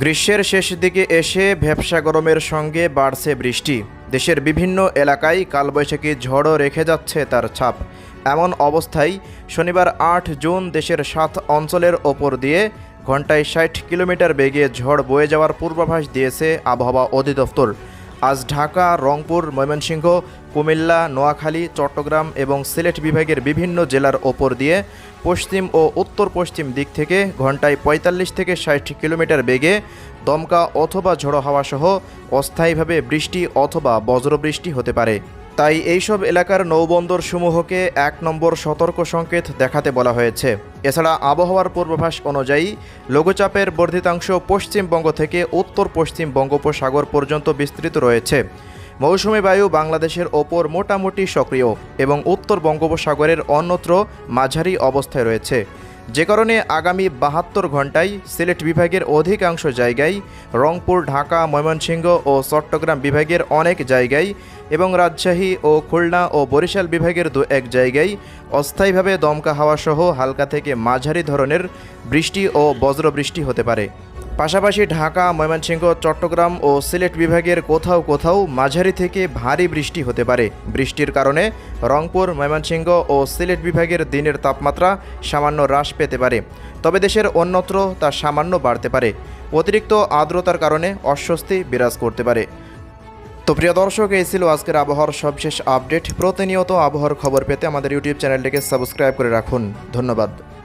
গ্রীষ্মের শেষ দিকে এসে ভ্যাবসা গরমের সঙ্গে বাড়ছে বৃষ্টি। দেশের বিভিন্ন এলাকায় কালবৈশাখী ঝড়ও রেখে যাচ্ছে তার ছাপ। এমন অবস্থায় শনিবার আট জুন দেশের সাত অঞ্চলের ওপর দিয়ে ঘন্টায় ষাট কিলোমিটার বেগে ঝড় বয়ে যাওয়ার পূর্বাভাস দিয়েছে আবহাওয়া অধিদপ্তর। আজ ঢাকা, রংপুর, ময়মনসিংহ, কুমিল্লা, নোয়াখালী, চট্টগ্রাম এবং সিলেট বিভাগের বিভিন্ন জেলার ওপর দিয়ে পশ্চিম ও উত্তর পশ্চিম দিক থেকে ঘন্টায় পঁয়তাল্লিশ থেকে ষাট কিলোমিটার বেগে দমকা অথবা ঝড়ো হাওয়াসহ অস্থায়ীভাবে বৃষ্টি অথবা বজ্রবৃষ্টি হতে পারে। তাই এইসব এলাকার নৌবন্দর সমূহকে এক নম্বর সতর্ক সংকেত দেখাতে বলা হয়েছে। এছাড়া আবহাওয়ার পূর্বাভাস অনুযায়ী লঘুচাপের বর্ধিতাংশ পশ্চিমবঙ্গ থেকে উত্তর পশ্চিম বঙ্গোপসাগর পর্যন্ত বিস্তৃত রয়েছে। মৌসুমী বায়ু বাংলাদেশের ওপর মোটামুটি সক্রিয় এবং উত্তর বঙ্গোপসাগরের অন্যত্র মাঝারি অবস্থায় রয়েছে। যে কারণে আগামী বাহাত্তর ঘন্টায় সিলেট বিভাগের অধিকাংশ জায়গায়, রংপুর, ঢাকা, ময়মনসিংহ ও চট্টগ্রাম বিভাগের অনেক জায়গায় এবং রাজশাহী ও খুলনা ও বরিশাল বিভাগের দু এক জায়গায় অস্থায়ীভাবে দমকা হাওয়াসহ হালকা থেকে মাঝারি ধরনের বৃষ্টি ও বজ্রবৃষ্টি হতে পারে। পাশাপাশি ঢাকা, ময়মনসিংহ, চট্টগ্রাম ও সিলেট বিভাগের কোথাও কোথাও মাঝারি থেকে ভারী বৃষ্টি হতে পারে। বৃষ্টির কারণে রংপুর, ময়মনসিংহ ও সিলেট বিভাগের দিনের তাপমাত্রা সামান্য হ্রাস পেতে পারে। তবে দেশের অন্যত্র তা সামান্য বাড়তে পারে। অতিরিক্ত আর্দ্রতার কারণে অস্বস্তি বিরাজ করতে পারে। তো প্রিয় দর্শক, এই ছিল আজকের আবহাওয়ার সবশেষ আপডেট। প্রতিনিয়ত আবহাওয়ার খবর পেতে আমাদের ইউটিউব চ্যানেলটিকে সাবস্ক্রাইব করে রাখুন। ধন্যবাদ।